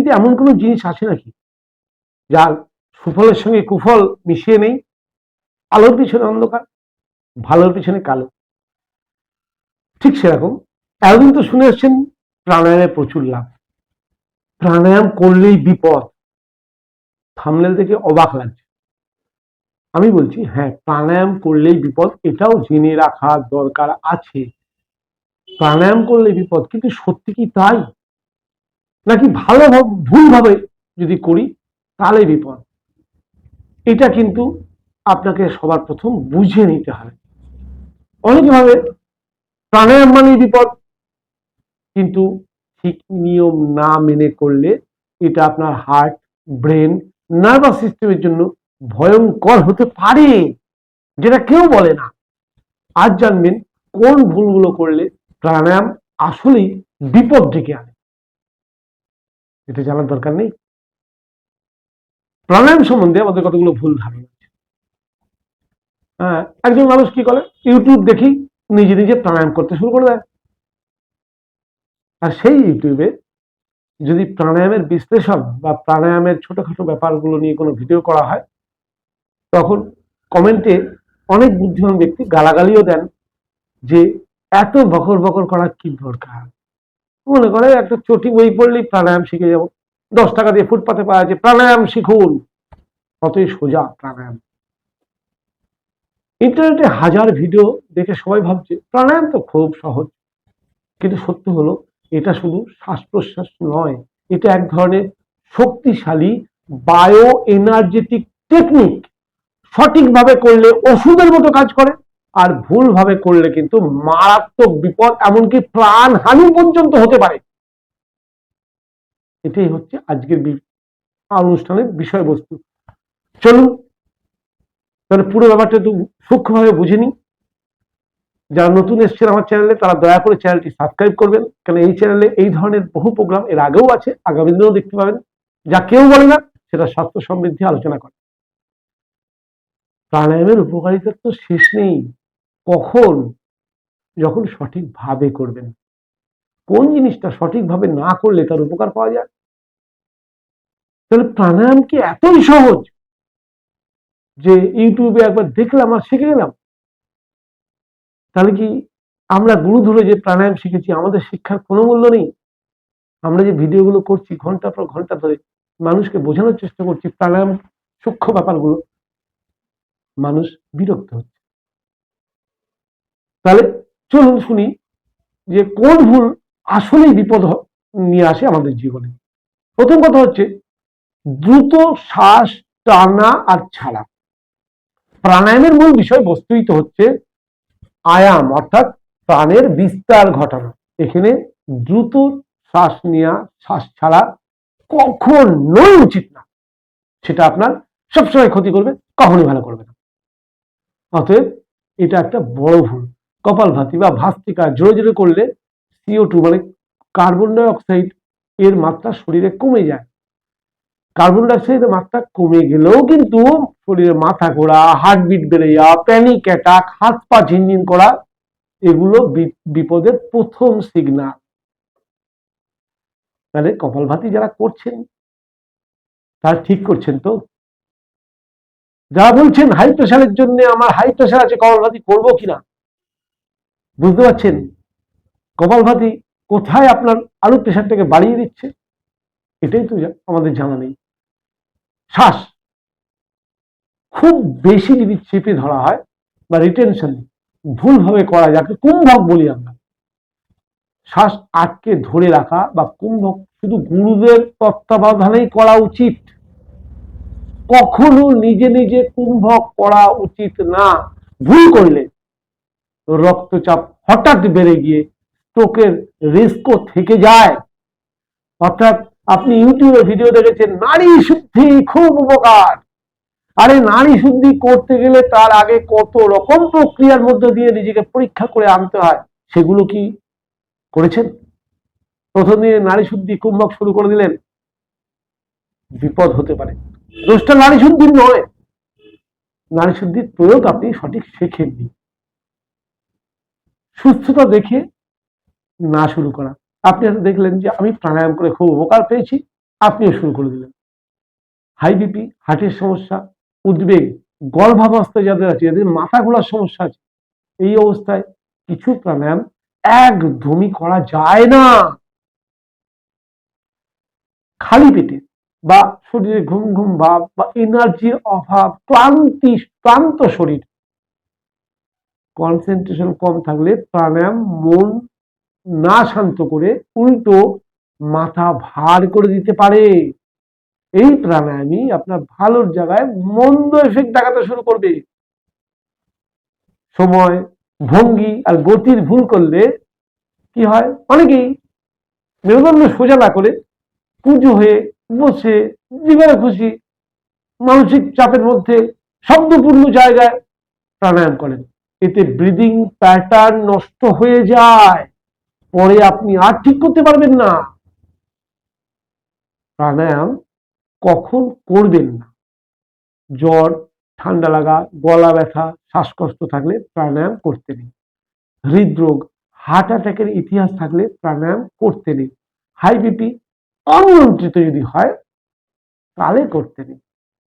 পৃথিবীতে এমন কোনো জিনিস আছে নাকি? যার সুফলের সঙ্গে কুফল মিশিয়ে নেই? আলোর পিছনে অন্ধকার, ভালোর পিছনে কালো। ঠিক সেরকম এতদিন তো শুনে এসছেন প্রাণায়ামের প্রচুর লাভ। প্রাণায়াম করলেই বিপদ। থামনেল থেকে অবাক লাগছে। আমি বলছি হ্যাঁ প্রাণায়াম করলেই বিপদ, এটাও জেনে রাখা দরকার আছে। প্রাণায়াম করলে বিপদ, কিন্তু সত্যি কি তাই? নাকি ভালো ভুলভাবে যদি করি তাহলে বিপদ। এটা কিন্তু আপনাকে সবার প্রথম বুঝে নিতে হবে। অনেকভাবে প্রাণায়াম মানে বিপদ, কিন্তু ঠিক নিয়ম না মেনে করলে এটা আপনার হার্ট ব্রেন নার্ভাস সিস্টেমের জন্য ভয়ঙ্কর হতে পারে, যেটা কেউ বলে না। আজ জানবেন কোন ভুলগুলো করলে প্রাণায়াম আসলেই বিপদ ডেকে আনে। এটা জানার দরকার নেই। প্রাণায়াম সম্বন্ধে আমাদের কতগুলো ভুল ধারণা আছে। হ্যাঁ একজন মানুষ কি করে? ইউটিউব দেখি, নিজে নিজে প্রাণায়াম করতে শুরু করে দেয়। আর সেই ইউটিউবে যদি প্রাণায়ামের বিশ্লেষণ বা প্রাণায়ামের ছোটখাটো ব্যাপারগুলো নিয়ে কোনো ভিডিও করা হয়, তখন কমেন্টে অনেক বুদ্ধিমান ব্যক্তি গালাগালিও দেন যে, এত বকর বকর করার কি দরকার? মনে করে একটা চটি বই পড়লেই প্রাণায়াম শিখে যাব। দশ টাকা দিয়ে ফুটপাতে পাওয়া যায় প্রাণায়াম শিখুন। কতই সোজা প্রাণায়াম। ইন্টারনেটে হাজার ভিডিও দেখে সবাই ভাবছে, প্রাণায়াম তো খুব সহজ। কিন্তু সত্য হলো, এটা শুধু শ্বাস প্রশ্বাস নয়, এটা এক ধরনের শক্তিশালী বায়ো এনার্জেটিক টেকনিক। সঠিকভাবে করলে ওষুধের মতো কাজ করে। আর ভুলভাবে করলে কিন্তু মারাত্মক বিপদ, এমনকি প্রাণহানি পর্যন্ত হতে পারে। এটাই হচ্ছে আজকের অনুষ্ঠানের বিষয়বস্তু। চলুন, তাহলে পুরো ব্যাপারটা একটু সূক্ষ্মভাবে বুঝে নিই। যারা নতুন এসছেন আমার চ্যানেলে, তারা দয়া করে চ্যানেলটি সাবস্ক্রাইব করবেন। কারণ এই চ্যানেলে এই ধরনের বহু প্রোগ্রাম এর আগেও আছে, আগামী দিনেও দেখতে পাবেন। যা কেউ বলে না, সেটা স্বাস্থ্য সমৃদ্ধি আলোচনা করে। প্রাণায়ামের উপকারিতার তো শেষ নেই। কখন যখন সঠিকভাবে করবেন? কোন জিনিসটা সঠিকভাবে না করলে তার উপকার পাওয়া যায়? তাহলে প্রাণায়াম কি এতই সহজ যে ইউটিউবে একবার দেখলাম আর শিখে গেলাম? তাহলে কি আমরা গুরু ধরে যে প্রাণায়াম শিখেছি, আমাদের শিক্ষার কোনো মূল্য নেই? আমরা যে ভিডিওগুলো করছি, ঘণ্টা পর ঘণ্টা ধরে মানুষকে বোঝানোর চেষ্টা করছি প্রাণায়াম সূক্ষ্ম ব্যাপারগুলো, মানুষ বিরক্ত হচ্ছে। তাহলে চলুন শুনি যে কোন ভুল আসলেই বিপদ নিয়ে আসে আমাদের জীবনে। প্রথম কথা হচ্ছে, দ্রুত শ্বাস, টানা আর ছাড়া। প্রাণায়ামের মূল বিষয় বস্তুই তো হচ্ছে আয়াম, অর্থাৎ প্রাণের বিস্তার ঘটানো। এখানে দ্রুত শ্বাস নেওয়া, শ্বাস ছাড়া কখনোই উচিত না। সেটা আপনার সবসময় ক্ষতি করবে, কখনোই ভালো করবে না। অতএব এটা একটা বড় ভুল। কপালভাতি বা ভাস্তিকা জোরে জোরে করলে সিও টু মানে কার্বন ডাই অক্সাইড এর মাত্রা শরীরে কমে যায়। কার্বন ডাই অক্সাইডের মাত্রা কমে গেলেও কিন্তু শরীরে মাথা ঘোরা হার্টবিট বেড়ে যাওয়া প্যানিক অ্যাটাক হাত পা ঝিনঝিন করা, এগুলো বিপদের প্রথম সিগনাল তাহলে কপালভাতি যারা করছেন, তারা ঠিক করছেন তো? যারা বলছেন হাই প্রেশারের জন্য আমার হাই প্রেশার আছে, কপালভাতি করব কিনা? বুঝতে পারছেন? কপালভাতি কোথায় আপনার আলু প্রেশারটাকে বাড়িয়ে দিচ্ছে? এটাই তো আমাদের জানা নেই। শ্বাস। খুব বেশি যদি চেপে ধরা হয় বা রিটেনশন ভুলভাবে করা যাকে কুম্ভক বলি আমরা। শ্বাস আটকে ধরে রাখা বা কুম্ভক শুধু গুরুদের তত্ত্বাবধানেই করা উচিত। কখনো নিজে নিজে কুম্ভক করা উচিত না। ভুল করলে রক্তচাপ হঠাৎ বেড়ে গিয়ে স্ট্রোকের রিস্কও থেকে যায়। অর্থাৎ আপনি ইউটিউবে ভিডিও দেখেছেন, নারী শুদ্ধি খুব উপকার। আরে নারী শুদ্ধি করতে গেলে তার আগে কত রকম প্রক্রিয়ার মধ্যে দিয়ে নিজেকে পরীক্ষা করে আনতে হয়, সেগুলো কি করেছেন? প্রথম দিনে নারী শুদ্ধি কুম্ভক শুরু করে দিলেন। বিপদ হতে পারে। দোষটা নারী শুদ্ধির নয়। নারী শুদ্ধির প্রয়োগ আপনি সঠিক শেখেননি। সুস্থতা দেখে না শুরু করা। আপনি হয়তো দেখলেন যে আমি প্রাণায়াম করে খুব উপকার পেয়েছি, আপনিও শুরু করে দিলেন। হাই বিপি, হার্টের সমস্যা, উদ্বেগ গর্ভাবস্থায় যাদের আছে, যাদের মাথা ঘোরার সমস্যা আছে, এই অবস্থায় কিছু প্রাণায়াম একদমই করা যায় না। খালি পেটে বা শরীরে ঘুম ঘুম ভাব বা এনার্জির অভাব, ক্লান্তি, ক্লান্ত শরীর কনসেন্ট্রেশন কম থাকলে প্রাণায়াম মন না শান্ত করে উল্টো মাথা ভার করে দিতে পারে। এই প্রাণায়ামই আপনার ভালোর জায়গায় মন্দ এফেক্ট দেখাতে শুরু করবে। সময়, ভঙ্গি আর গতির ভুল করলে কি হয়? অনেকেই মেরুদণ্ড সোজা না করে পুজো হয়ে বসে জীবনে খুশি, মানসিক চাপের মধ্যে শব্দপূর্ণ জায়গায় প্রাণায়াম করেন। এতে ব্রিদিং প্যাটার্ন নষ্ট হয়ে যায়। পরে আপনি আর ঠিক করতে পারবেন না। প্রাণায়াম কখন করবেন না? জ্বর, ঠান্ডা লাগা, গলা ব্যথা, শ্বাসকষ্ট থাকলে প্রাণায়াম করতে নেই হৃদরোগ হার্ট অ্যাটাকের ইতিহাস থাকলে প্রাণায়াম করতে নেই হাই বিপি অনিয়ন্ত্রিত যদি হয়, তাহলে করতে নেই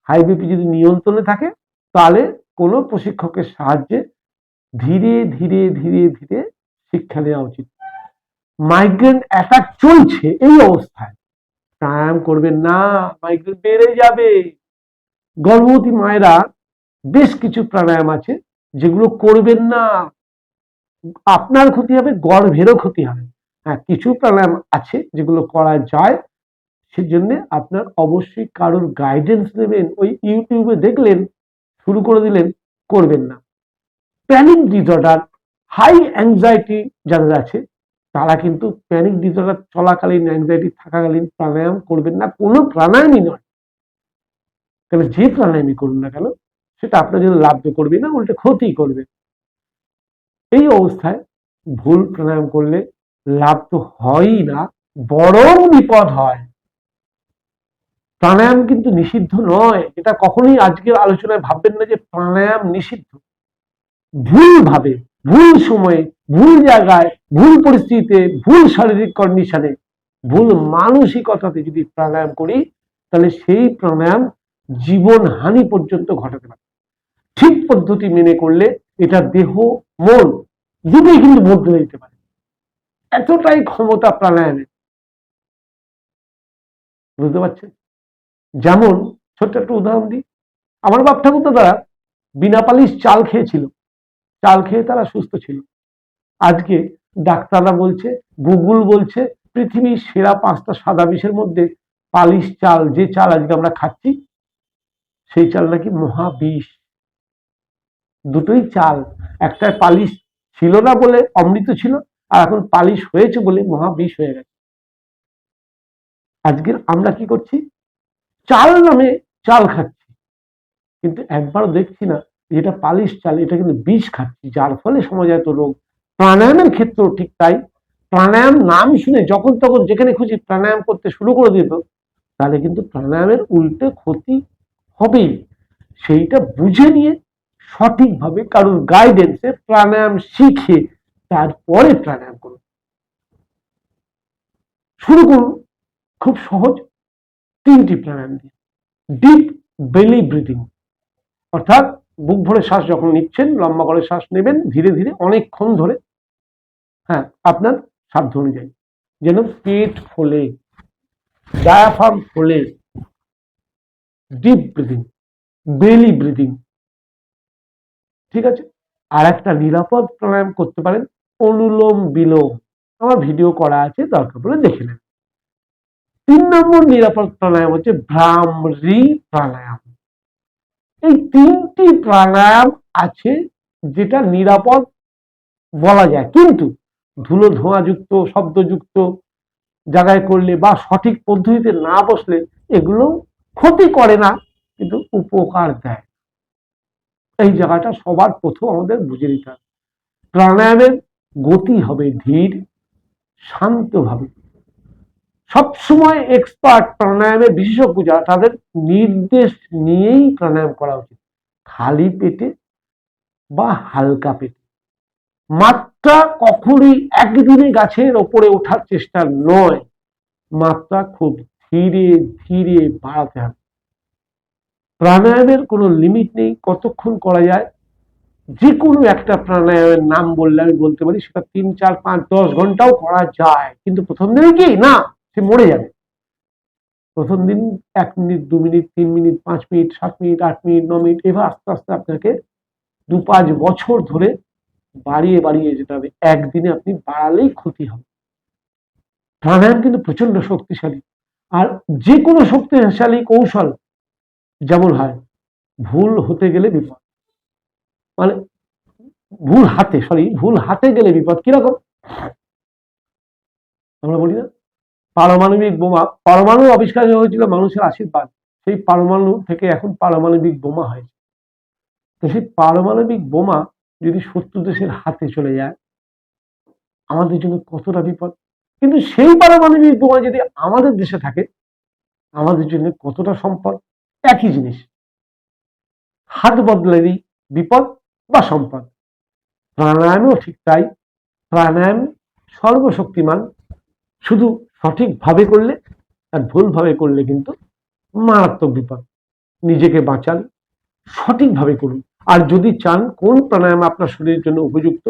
হাই বিপি যদি নিয়ন্ত্রণে থাকে, তাহলে কোনো প্রশিক্ষকের সাহায্যে ধীরে ধীরে ধীরে ধীরে শিক্ষা নেওয়া উচিত। মাইগ্রেন অ্যাটাক চলছে এই অবস্থায়। প্রাণায়াম করবেন না মাইগ্রেন বেড়ে যাবে। গর্ভবতী মায়েরা বেশ কিছু প্রাণায়াম আছে যেগুলো করবেন না। আপনার ক্ষতি হবে, গর্ভেরও ক্ষতি হবে। হ্যাঁ কিছু প্রাণায়াম আছে যেগুলো করা যায়, সেজন্য আপনার অবশ্যই কারোর গাইডেন্স নেবেন। ওই ইউটিউবে দেখলেন, শুরু করে দিলেন, করবেন না। প্যানিক ডিসঅর্ডার হাই অ্যাংজাইটি যাদের আছে, তারা কিন্তু প্যানিক ডিসঅর্ডার চলাকালীন অ্যাংজাইটি থাকাকালীন প্রাণায়াম করবেন না, কোনো প্রাণায়ামই নয়। কেন যে প্রাণায়ামই করুন না কেন, সেটা আপনার জন্য লাভ করবে না, উল্টে ক্ষতি করবে। এই অবস্থায় ভুল প্রাণায়াম করলে লাভ তো হয়ই না, বরং বিপদ হয়। প্রাণায়াম কিন্তু নিষিদ্ধ নয়, এটা কখনোই আজকের আলোচনায় ভাববেন না যে প্রাণায়াম নিষিদ্ধ। ভুল ভাবে ভুল সময়ে, ভুল জায়গায়, ভুল পরিস্থিতিতে, ভুল শারীরিক কন্ডিশনে ভুল মানসিকতাতে যদি প্রাণায়াম করি, তাহলে সেই প্রাণায়াম জীবন হানি পর্যন্ত ঘটাতে পারে ঠিক পদ্ধতি মেনে করলে এটা দেহ, মন দুটোই কিন্তু বদলে দিতে পারে। এতটাই ক্ষমতা প্রাণায়ামের বুঝতে পারছেন? যেমন, ছোট্ট একটা উদাহরণ দিই। আমার বাপ ঠাকুর তারা বিনা পালিশ চাল খেয়েছিল। চাল খেয়ে তারা সুস্থ ছিল। আজকে ডাক্তাররা বলছে, গুগল বলছে, পৃথিবীর সেরা পাঁচটা সাদা বিষের মধ্যে পালিশ চাল, যে চাল আজকে আমরা খাচ্ছি, সেই চাল নাকি মহাবিষ। দুটোই চাল। একটা পালিশ ছিল না বলে অমৃত ছিল, আর এখন পালিশ হয়েছে বলে মহাবিষ হয়ে গেছে। আজকের আমরা কি করছি? চাল নামে চাল খাচ্ছি। কিন্তু একবারও দেখছি না যেটা পালিশ চাল, এটা কিন্তু বিষ খাচ্ছি, যার ফলে সমাজে এত রোগ। প্রাণায়ামের ক্ষেত্রেও ঠিক তাই। প্রাণায়াম নাম শুনে যখন তখন যেখানে খুশি প্রাণায়াম করতে শুরু করে দিত, তাহলে কিন্তু প্রাণায়ামের উল্টে ক্ষতি হবেই। সেইটা বুঝে নিয়ে সঠিকভাবে কারোর গাইডেন্সে প্রাণায়াম শিখে তারপরে প্রাণায়াম করুন। শুরু করুন খুব সহজ তিনটি প্রাণায়াম দিয়ে। ডিপ বেলি ব্রিদিং অর্থাৎ বুক ভরে শ্বাস যখন নিচ্ছেন, লম্বা করে শ্বাস নেবেন, ধীরে ধীরে অনেকক্ষণ ধরে হ্যাঁ আপনার সাধ্য অনুযায়ী। যেন পেট ফোলে, ডায়াফার্ম ফোলে, ডিপ ব্রিদিং বেলি ব্রিদিং। ঠিক আছে? আর একটা নিরাপদ প্রাণায়াম করতে পারেন, অনুলোম বিলোম। আমার ভিডিও করা আছে, দরকার পড়লে দেখে নেন তিন নম্বর নিরাপদ প্রাণায়াম হচ্ছে ভ্রামরি প্রাণায়াম। এই তিনটি প্রাণায়াম আছে যেটা নিরাপদ বলা যায়। কিন্তু ধুলো ধোঁয়াযুক্ত, শব্দযুক্ত জায়গায় করলে বা সঠিক পদ্ধতিতে না বসলে এগুলো ক্ষতি করে না, কিন্তু উপকার দেয়। এই জায়গাটা সবার প্রথম আমাদের বুঝে নিতে হবে। প্রাণায়ামের গতি হবে ধীর, শান্তভাবে। সবসময় এক্সপার্ট প্রাণায়ামে বিশেষজ্ঞ যারা তাদের নির্দেশ নিয়েই প্রাণায়াম করা উচিত। খালি পেটে বা হালকা পেটে। মাত্রা কখনই একদিনে গাছের ওপরে ওঠার চেষ্টা নয়। মাত্রা খুব ধীরে ধীরে বাড়াতে হবে। প্রাণায়ামের কোনো লিমিট নেই, কতক্ষণ করা যায়? যে কোনো একটা প্রাণায়ামের নাম বললে আমি বলতে পারি, সেটা তিন, চার, পাঁচ, দশ ঘন্টাও করা যায়। কিন্তু প্রথম দিনে কি? না। সে মরে যাবে। প্রথম দিন এক মিনিট, দু মিনিট, তিন মিনিট, পাঁচ মিনিট, সাত মিনিট, আট মিনিট, ন মিনিট, এবার আস্তে আস্তে আপনাকে দু পাঁচ বছর ধরে বাড়িয়ে বাড়িয়ে যেতে হবে। একদিনে আপনি বাড়ালেই ক্ষতি হবে। প্রাণায়াম কিন্তু প্রচণ্ড শক্তিশালী। আর যে কোনো শক্তিশালী কৌশল যেমন হয়, ভুল হতে গেলে বিপদ। মানে ভুল হাতে সরি ভুল হাতে গেলে বিপদ। কীরকম? আমরা বলি না? পারমাণবিক বোমা, পরমাণু আবিষ্কার হয়েছিল মানুষের আশীর্বাদ। সেই পারমাণু থেকে এখন পারমাণবিক বোমা হয়েছে। তো সেই পারমাণবিক বোমা যদি শত্রু দেশের হাতে চলে যায়, আমাদের জন্য কতটা বিপদ? কিন্তু সেই পারমাণবিক বোমা যদি আমাদের দেশে থাকে, আমাদের জন্য কতটা সম্পদ? একই জিনিস। হাত বদলেরই বিপদ বা সম্পদ। প্রাণায়ামও ঠিক তাই। প্রাণায়াম সর্বশক্তিমান। শুধু সঠিকভাবে করলে আর ভুলভাবে করলে কিন্তু মারাত্মক বিপদ। নিজেকে বাঁচান, সঠিকভাবে করুন। আর যদি চান কোন প্রাণায়াম আপনার শরীরের জন্য উপযুক্ত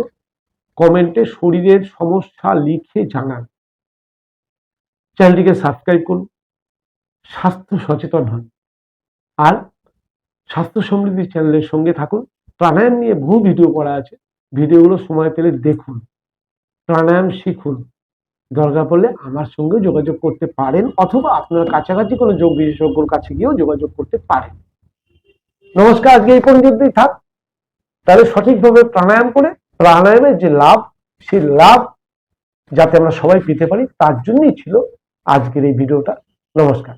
কমেন্টে শরীরের সমস্যা লিখে জানান। চ্যানেলটিকে সাবস্ক্রাইব করুন, স্বাস্থ্য সচেতন হন। আর স্বাস্থ্য সমৃদ্ধি চ্যানেলের সঙ্গে থাকুন। প্রাণায়াম নিয়ে বহু ভিডিও করা আছে। ভিডিওগুলো সময় পেলে দেখুন। প্রাণায়াম শিখুন। দরকার পড়লে আমার সঙ্গে যোগাযোগ করতে পারেন অথবা আপনার কাছাকাছি কোনো যোগ বিশেষজ্ঞর কাছে গিয়েও যোগাযোগ করতে পারেন। নমস্কার, আজকে এই পর্যন্তই থাক। তাহলে সঠিকভাবে প্রাণায়াম করে প্রাণায়ামের যে লাভ, সেই লাভ যাতে আমরা সবাই পেতে পারি, তার জন্যই ছিল আজকের এই ভিডিওটা। নমস্কার।